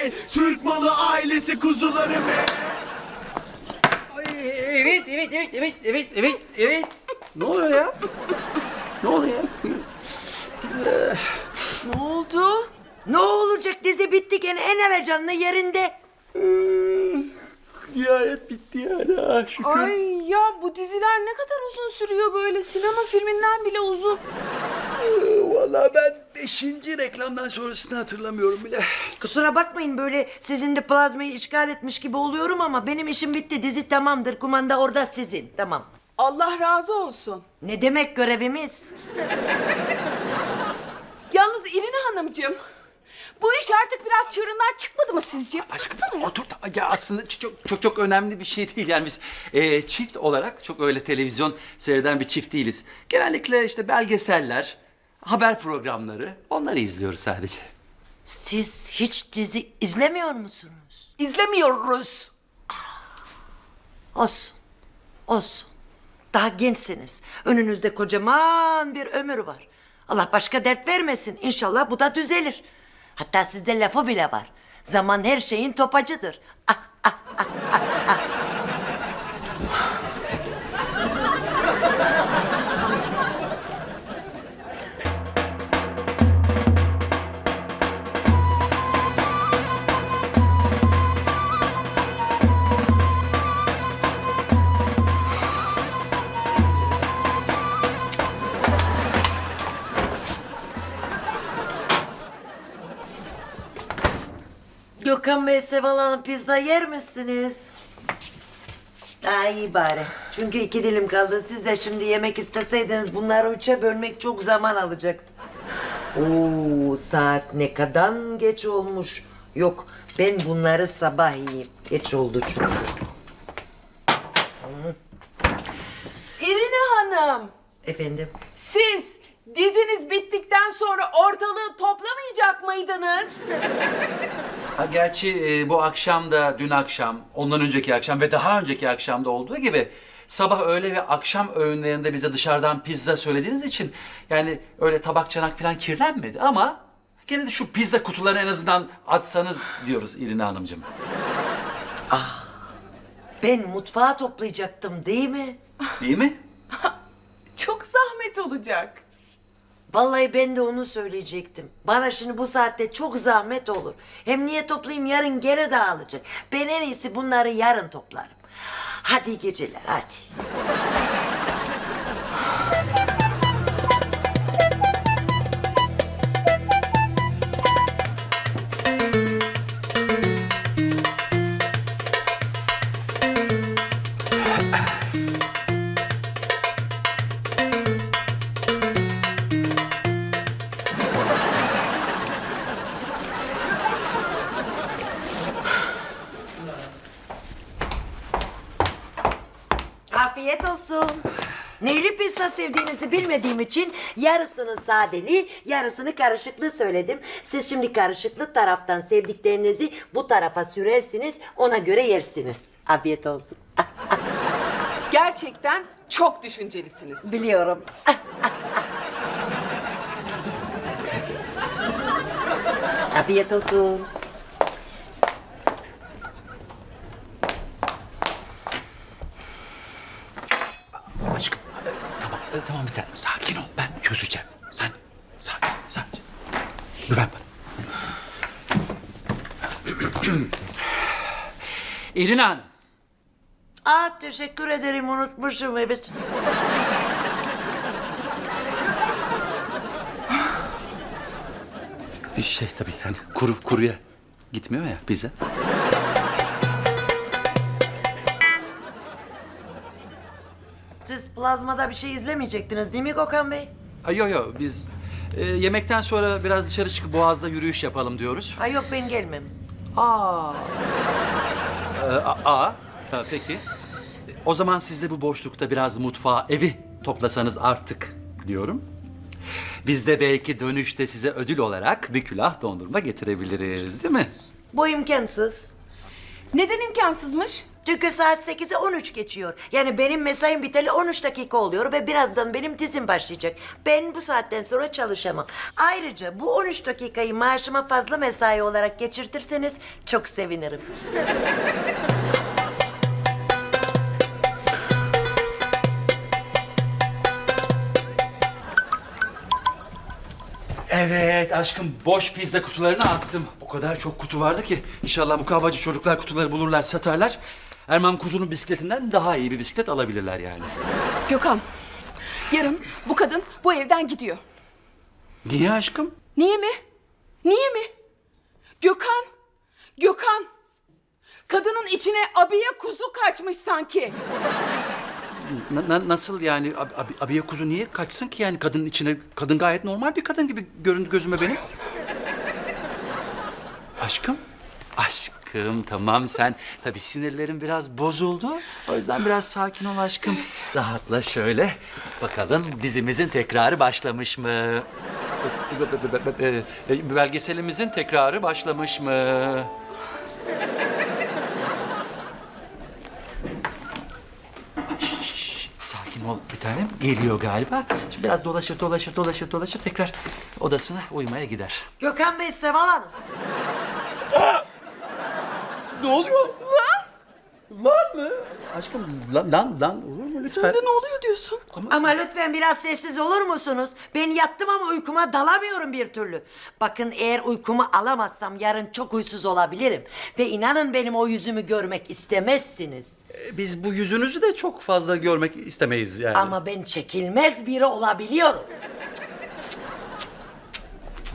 hey Türk malı ailesi kuzularım hey Ay, Evet, evet, evet, evet, evet, evet, evet. Ne oluyor ya? Ne oluyor ya? Ne oldu? Ne olacak dizi bitti gene en heyecanlı yerinde. Nihayet bitti yani. Ah, şükür. Ay ya bu diziler ne kadar uzun sürüyor böyle sinema filminden bile uzun. Vallahi ben beşinci reklamdan sonrasını hatırlamıyorum bile. Kusura bakmayın böyle sizin de plazmayı işgal etmiş gibi oluyorum ama benim işim bitti dizi tamamdır kumanda orada sizin tamam. Allah razı olsun. Ne demek görevimiz? Yalnız İrina Hanımcığım bu iş artık biraz çığırından çıkmadı mı sizce? Baksana. Otur da- ya aslında çok çok çok önemli bir şey değil yani biz e, çift olarak çok öyle televizyon seyreden bir çift değiliz. Genellikle işte belgeseller, haber programları onları izliyoruz sadece. Siz hiç dizi izlemiyor musunuz? İzlemiyoruz. Olsun. Olsun. Daha gençsiniz. Önünüzde kocaman bir ömür var. Allah başka dert vermesin. İnşallah bu da düzelir. Hatta sizde lafı bile var. Zaman her şeyin topacıdır. Ah, Gökhan Bey, Seval Hanım pizza yer misiniz? Daha iyi bari. Çünkü iki dilim kaldı. Siz de şimdi yemek isteseydiniz bunları üçe bölmek çok zaman alacaktı. Oo, saat ne kadar geç olmuş. Yok, ben bunları sabah yiyeyim. Geç oldu çünkü. İrina Hanım Efendim? siz diziniz bittikten sonra ortalığı toplamayacak mıydınız? Ha gerçi e, bu akşam da dün akşam, ondan önceki akşam ve daha önceki akşamda olduğu gibi sabah öğle ve akşam öğünlerinde bize dışarıdan pizza söylediğiniz için yani öyle tabak çanak falan kirlenmedi ama gene de şu pizza kutularını en azından atsanız diyoruz İrina Hanımcığım. Ben mutfağı toplayacaktım değil mi? Değil mi? Çok zahmet olacak. Vallahi ben de onu söyleyecektim. Bana şimdi bu saatte çok zahmet olur. Hem niye toplayayım yarın gene dağılacak. Ben en iyisi bunları yarın toplarım. Hadi geceler hadi. Pizza sevdiğinizi bilmediğim için yarısını sadeli, yarısını karışıklı söyledim. Siz şimdi karışıklı taraftan sevdiklerinizi bu tarafa sürersiniz, ona göre yersiniz. Afiyet olsun. Gerçekten çok düşüncelisiniz. biliyorum. Afiyet olsun. Aşkım e, tamam e, tamam bir tanem sakin ol ben çözeceğim. Sen sakin sadece. Güven bana. İrina Hanım. Aa, teşekkür ederim unutmuşum evet. Şey tabii yani kuru kuruya gitmiyor ya bize. Plazmada bir şey izlemeyecektiniz değil mi Gökhan Bey? Ay yo yo biz e, yemekten sonra biraz dışarı çıkıp boğazda yürüyüş yapalım diyoruz. Ay yok ben gelmem. Aa. Ee, a, a. Ha, peki. O zaman siz de bu boşlukta biraz mutfağı, evi toplasanız artık diyorum. Biz de belki dönüşte size ödül olarak bir külah dondurma getirebiliriz değil mi? Bu imkansız. Neden imkansızmış? Çünkü saat 8'e 13 geçiyor. Yani benim mesaim biteli 13 dakika oluyor ve birazdan benim dizim başlayacak. Ben bu saatten sonra çalışamam. Ayrıca bu 13 dakikayı maaşıma fazla mesai olarak geçirtirseniz çok sevinirim. Evet aşkım boş pizza kutularını attım. O kadar çok kutu vardı ki inşallah bu kahvacı çocuklar kutuları bulurlar satarlar. Erman Kuzu'nun bisikletinden daha iyi bir bisiklet alabilirler yani. Gökhan, yarın bu kadın bu evden gidiyor. Niye aşkım? Niye mi? Niye mi? Gökhan, Gökhan. Kadının içine abiye kuzu kaçmış sanki. Na- na- nasıl yani Ab- ab- abiye kuzu niye kaçsın ki yani kadının içine? Kadın gayet normal bir kadın gibi göründü gözüme benim. Aşkım? Aşkım tamam sen tabii sinirlerin biraz bozuldu. O yüzden biraz sakin ol aşkım. Rahatla şöyle. Bakalım dizimizin tekrarı başlamış mı? Belgeselimizin tekrarı başlamış mı? Şşş, sakin ol bir tanem. Geliyor galiba. Şimdi biraz dolaşır dolaşır dolaşır dolaşır tekrar odasına uyumaya gider. Gökhan Bey, Seval Hanım. Ne oluyor? Lan! Lan mı? Aşkım lan lan lan olur mu lütfen? ne oluyor diyorsun? Ama lütfen biraz sessiz olur musunuz? Ben yattım ama uykuma dalamıyorum bir türlü. Bakın eğer uykumu alamazsam yarın çok huysuz olabilirim. Ve inanın benim o yüzümü görmek istemezsiniz. Biz bu yüzünüzü de çok fazla görmek istemeyiz yani. Ama ben çekilmez biri olabiliyorum.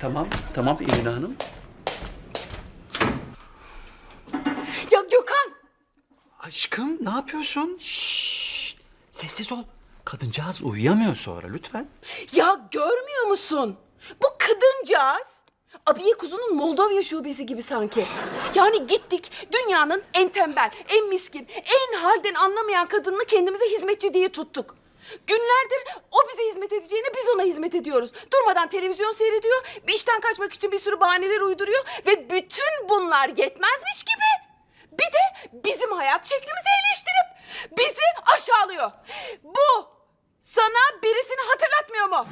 Tamam tamam İrina Hanım. Ya Gökhan, Aşkım ne yapıyorsun? Şşş, sessiz ol. Kadıncağız uyuyamıyor sonra lütfen. ya görmüyor musun? Bu kadıncağız abiye kuzunun Moldova şubesi gibi sanki. Yani gittik dünyanın en tembel, en miskin, en halden anlamayan kadınını kendimize hizmetçi diye tuttuk. Günlerdir o bize hizmet edeceğine biz ona hizmet ediyoruz. Durmadan televizyon seyrediyor, bir işten kaçmak için bir sürü bahaneler uyduruyor ve bütün bunlar yetmezmiş gibi bir de bizim hayat şeklimizi eleştirip bizi aşağılıyor. Bu sana birisini hatırlatmıyor mu?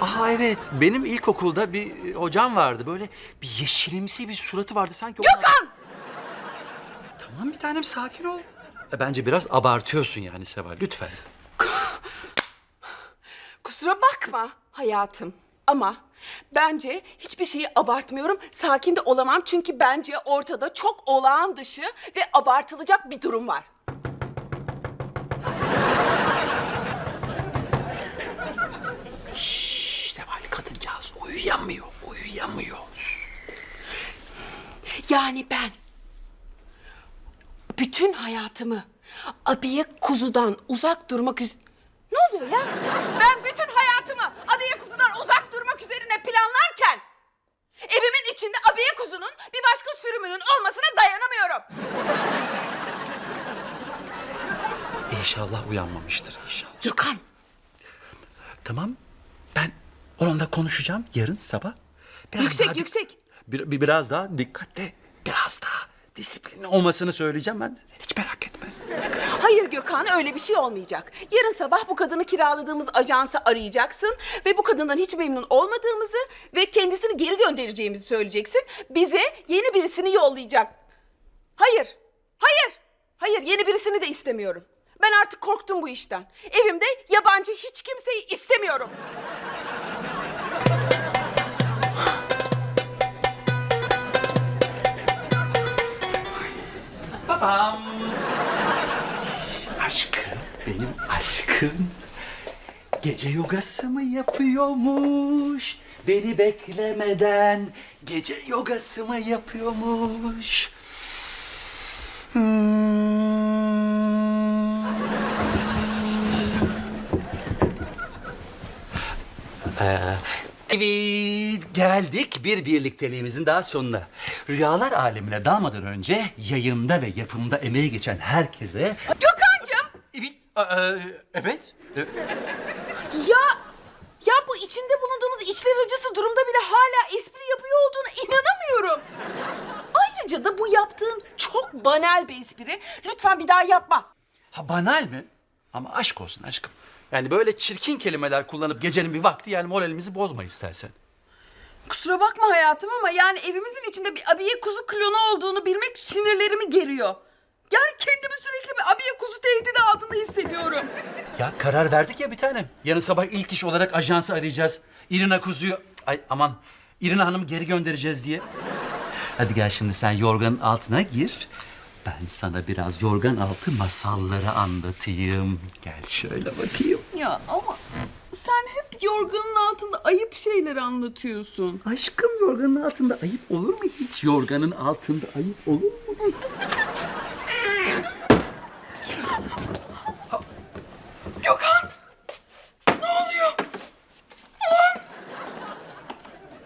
Aa evet benim ilkokulda bir e, hocam vardı. Böyle bir yeşilimsi bir suratı vardı sanki. ondan- Gökhan! Tamam bir tanem sakin ol. E, Bence biraz abartıyorsun yani Seval lütfen. Kusura bakma hayatım ama bence hiçbir şeyi abartmıyorum. Sakin de olamam çünkü bence ortada çok olağan dışı ve abartılacak bir durum var. Şşş Seval kadıncağız uyuyamıyor, uyuyamıyor. Yani ben bütün hayatımı abiye kuzudan uzak durmak üz... Ne oluyor ya? Ben bütün hayatımı durmak üzerine planlarken... ...evimin içinde abiye kuzunun bir başka sürümünün olmasına dayanamıyorum. İnşallah uyanmamıştır inşallah. Gökhan, Tamam ben onunla konuşacağım yarın sabah. Biraz yüksek daha yüksek. Bir, bir- biraz daha dikkatli, biraz daha disiplinli olmasını söyleyeceğim ben. Sen hiç merak etme. Hayır Gökhan öyle bir şey olmayacak. Yarın sabah bu kadını kiraladığımız ajansı arayacaksın ve bu kadından hiç memnun olmadığımızı ve kendisini geri göndereceğimizi söyleyeceksin. Bize yeni birisini yollayacak. Hayır, hayır, hayır yeni birisini de istemiyorum. Ben artık korktum bu işten. Evimde yabancı hiç kimseyi istemiyorum. Babam. Aşkım, benim aşkım. Gece yogası mı yapıyormuş? Beni beklemeden gece yogası mı yapıyormuş? Hmm. Ee, Evet, geldik bir birlikteliğimizin daha sonuna. Rüyalar alemine dalmadan önce yayında ve yapımda emeği geçen herkese... Gökhan'cığım Evet, aa, evet. e, ya ya bu içinde bulunduğumuz içler acısı durumda bile hala espri yapıyor olduğuna inanamıyorum. Ay banal bir espri. Lütfen bir daha yapma. Ha banal mi? Ama aşk olsun aşkım. Yani böyle çirkin kelimeler kullanıp gecenin bir vakti yani moralimizi bozma istersen. Kusura bakma hayatım ama yani evimizin içinde bir abiye kuzu klonu olduğunu bilmek sinirlerimi geriyor. Yani kendimi sürekli bir abiye kuzu tehdidi altında hissediyorum. Ya karar verdik ya bir tanem. Yarın sabah ilk iş olarak ajansı arayacağız. İrina Kuzu'yu... Ay aman İrina Hanım'ı geri göndereceğiz diye. Hadi gel şimdi sen yorganın altına gir. Ben sana biraz yorgan altı masalları anlatayım. Gel şöyle bakayım. Ya ama sen hep yorganın altında ayıp şeyler anlatıyorsun. Aşkım yorganın altında ayıp olur mu hiç? Yorganın altında ayıp olur mu? Gökhan! Ne oluyor?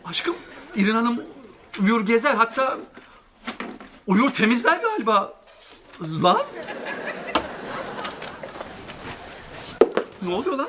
Aşkım İrina Hanım uyur gezer hatta uyur temizler galiba. Lan? Ne oluyor lan?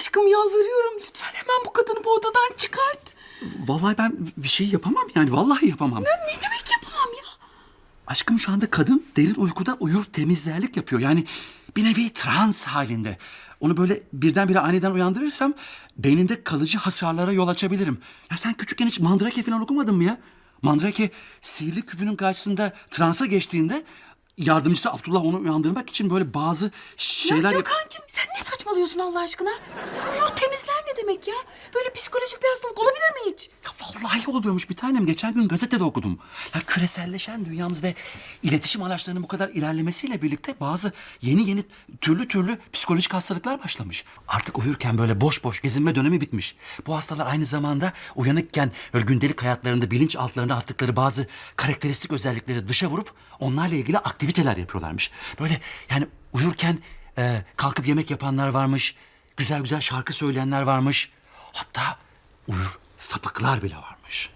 Aşkım yalvarıyorum lütfen hemen bu kadını bu odadan çıkart. Vallahi ben bir şey yapamam yani vallahi yapamam. Ne demek yapamam ya? Aşkım şu anda kadın derin uykuda uyur temizlerlik yapıyor. Yani bir nevi trans halinde. Onu böyle birdenbire aniden uyandırırsam beyninde kalıcı hasarlara yol açabilirim. Ya sen küçükken hiç Mandrake falan okumadın mı ya? Mandrake sihirli küpünün karşısında transa geçtiğinde yardımcısı Abdullah onu uyandırmak için böyle bazı şeyler... ya Gökhan'cığım sen ne saçmalıyorsun Allah aşkına? Uyur temizler ne demek ya? Böyle psikolojik bir hastalık olabilir mi hiç? Ya vallahi oluyormuş bir tanem. Geçen gün gazetede okudum. Ya küreselleşen dünyamız ve iletişim araçlarının bu kadar ilerlemesiyle birlikte bazı yeni yeni türlü türlü psikolojik hastalıklar başlamış. Artık uyurken böyle boş boş gezinme dönemi bitmiş. Bu hastalar aynı zamanda uyanıkken böyle gündelik hayatlarında bilinç altlarına attıkları bazı karakteristik özellikleri dışa vurup onlarla ilgili aktiviteler yapıyorlarmış. Böyle yani uyurken e, kalkıp yemek yapanlar varmış. Güzel güzel şarkı söyleyenler varmış. Hatta uyur sapıklar bile varmış.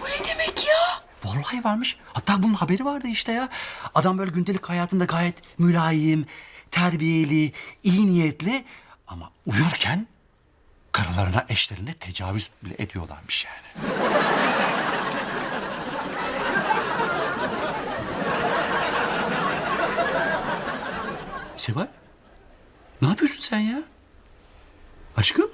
Bu ne demek ya? Vallahi varmış. Hatta bunun haberi vardı işte ya. Adam böyle gündelik hayatında gayet mülayim, terbiyeli, iyi niyetli ama uyurken karılarına, eşlerine tecavüz bile ediyorlarmış yani. Seval, ne yapıyorsun sen ya? Aşkım?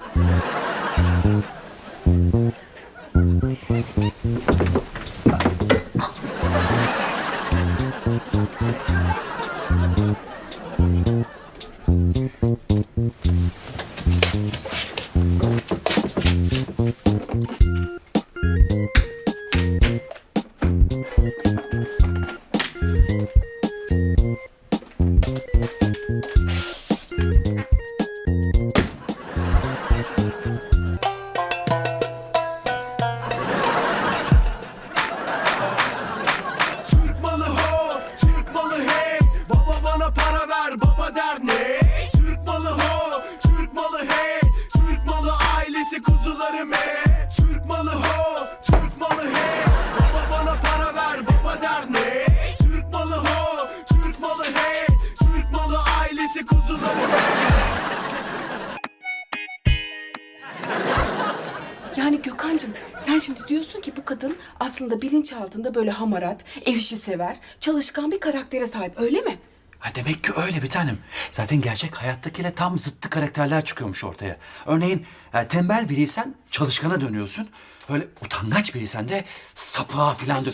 Gökhan'cığım sen şimdi diyorsun ki bu kadın aslında bilinçaltında böyle hamarat, ev işi sever, çalışkan bir karaktere sahip öyle mi? Ha demek ki öyle bir tanem. Zaten gerçek hayattakiyle tam zıttı karakterler çıkıyormuş ortaya. Örneğin e, tembel biriysen çalışkana dönüyorsun. Öyle utangaç biriysen de sapığa filan dön.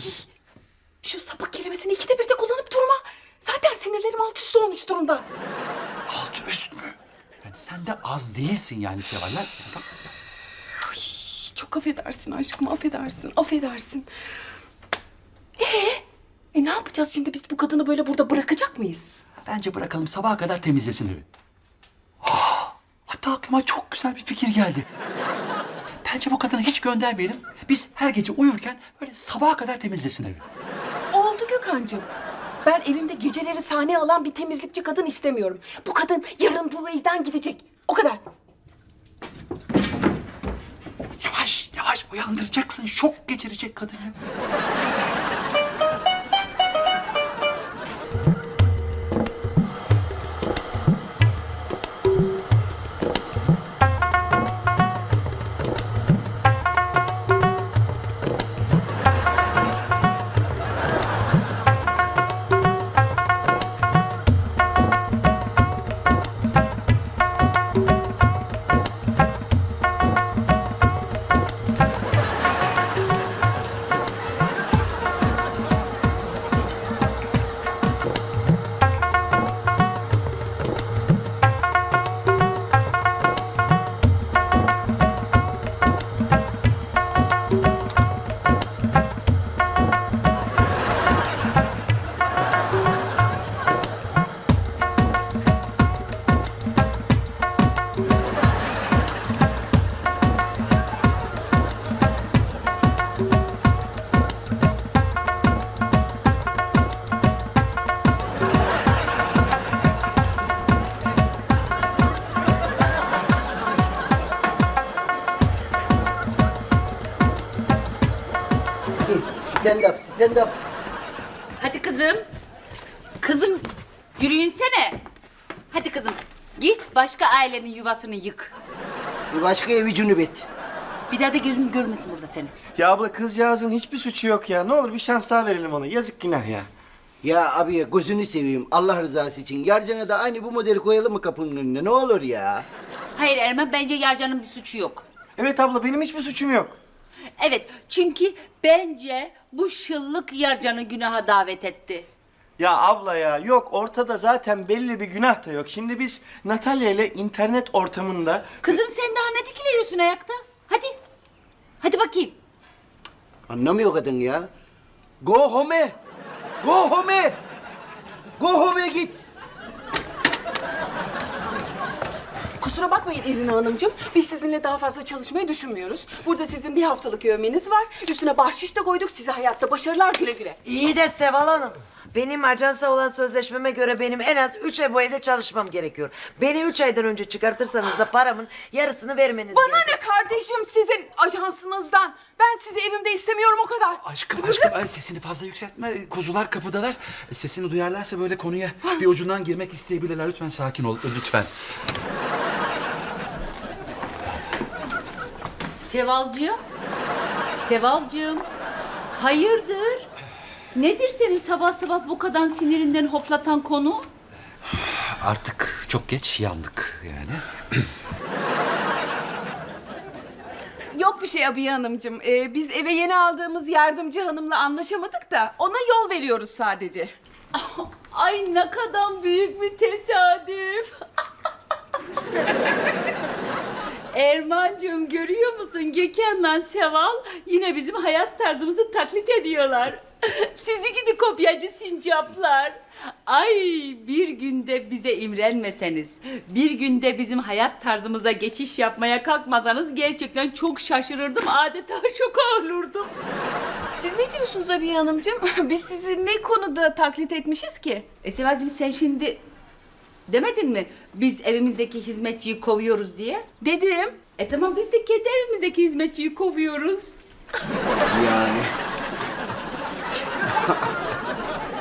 Şu sapık kelimesini ikide bir de kullanıp durma. Zaten sinirlerim alt üst olmuş durumda. Alt üst mü? Yani sen de az değilsin yani Seval'ler. Şş, Çok affedersin aşkım, affedersin, affedersin. Ee, e ne yapacağız şimdi biz bu kadını böyle burada bırakacak mıyız? Bence bırakalım sabaha kadar temizlesin evi. Ah, Hatta aklıma çok güzel bir fikir geldi. Bence bu kadını hiç göndermeyelim. Biz her gece uyurken böyle sabaha kadar temizlesin evi. Oldu Gökhan'cığım. Ben evimde geceleri sahne alan bir temizlikçi kadın istemiyorum. Bu kadın yarın bu evden gidecek. O kadar. Uyandıracaksın. Şok geçirecek kadını. Stand up. Hadi kızım. Kızım yürüyünsene. Hadi kızım git başka ailenin yuvasını yık. Bir başka evi cünübet. Bir daha da gözüm görmesin burada seni. Ya abla kızcağızın hiçbir suçu yok ya. Ne olur bir şans daha verelim ona. Yazık günah ya. Ya abi gözünü seveyim Allah rızası için. Yarcana da aynı bu modeli koyalım mı kapının önüne ne olur ya. Hayır Erman bence Yarcan'ın bir suçu yok. Evet abla benim hiçbir suçum yok. Evet çünkü bence bu şıllık Yarcan'ı günaha davet etti. Ya abla ya yok ortada zaten belli bir günah da yok. Şimdi biz Natalya ile internet ortamında... Kızım sen daha ne dikiliyorsun ayakta? Hadi. Hadi bakayım. Anlamıyor kadın ya. Go home. Go home. Go home git. Kusura bakmayın Elina Hanımcığım. Biz sizinle daha fazla çalışmayı düşünmüyoruz. Burada sizin bir haftalık övmeniz var. Üstüne bahşiş de koyduk. Size hayatta başarılar güle güle. İyi de Seval Hanım. Benim ajansa olan sözleşmeme göre benim en az üç ay bu evde çalışmam gerekiyor. Beni üç aydan önce çıkartırsanız da paramın yarısını vermeniz Bana gerekiyor. ne kardeşim sizin ajansınızdan? Ben sizi evimde istemiyorum o kadar. Aşkım aşkım ay, sesini fazla yükseltme. Kuzular kapıdalar. Sesini duyarlarsa böyle konuya bir ucundan girmek isteyebilirler. Lütfen sakin ol lütfen. Sevalcığım. Sevalcığım. Hayırdır? Nedir senin sabah sabah bu kadar sinirinden hoplatan konu? Artık çok geç yandık yani. Yok bir şey Abiye Hanımcığım. Ee, biz eve yeni aldığımız yardımcı hanımla anlaşamadık da ona yol veriyoruz sadece. Ay ne kadar büyük bir tesadüf. Ermancığım görüyor musun Gökhan'la Seval yine bizim hayat tarzımızı taklit ediyorlar. Sizi gidi kopyacı sincaplar. Ay bir günde bize imrenmeseniz, bir günde bizim hayat tarzımıza geçiş yapmaya kalkmasanız gerçekten çok şaşırırdım. Adeta şok olurdum. Siz ne diyorsunuz Abiye Hanımcığım? Biz sizi ne konuda taklit etmişiz ki? E Seval'cığım sen şimdi demedin mi biz evimizdeki hizmetçiyi kovuyoruz diye? Dedim. E tamam biz de kendi evimizdeki hizmetçiyi kovuyoruz. Yani.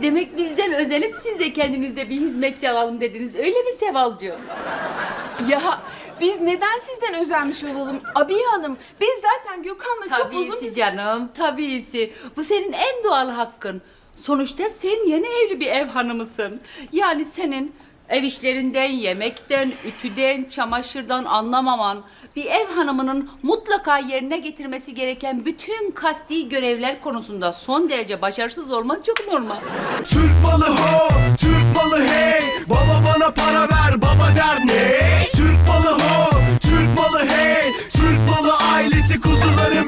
Demek bizden özenip siz de kendinize bir hizmetçi alalım dediniz öyle mi Sevalcığım? Ya biz neden sizden özenmiş olalım Abiye Hanım? Biz zaten Gökhan'la çok uzun Tabisi bir... canım tabisi. Bu senin en doğal hakkın. Sonuçta sen yeni evli bir ev hanımısın. Yani senin ev işlerinden, yemekten, ütüden, çamaşırdan anlamaman, bir ev hanımının mutlaka yerine getirmesi gereken bütün kasti görevler konusunda son derece başarısız olman çok normal. Türk malı ho, Türk malı hey Baba bana para ver, baba der ne? Türk malı ho, Türk malı hey Türk malı ailesi kuzuları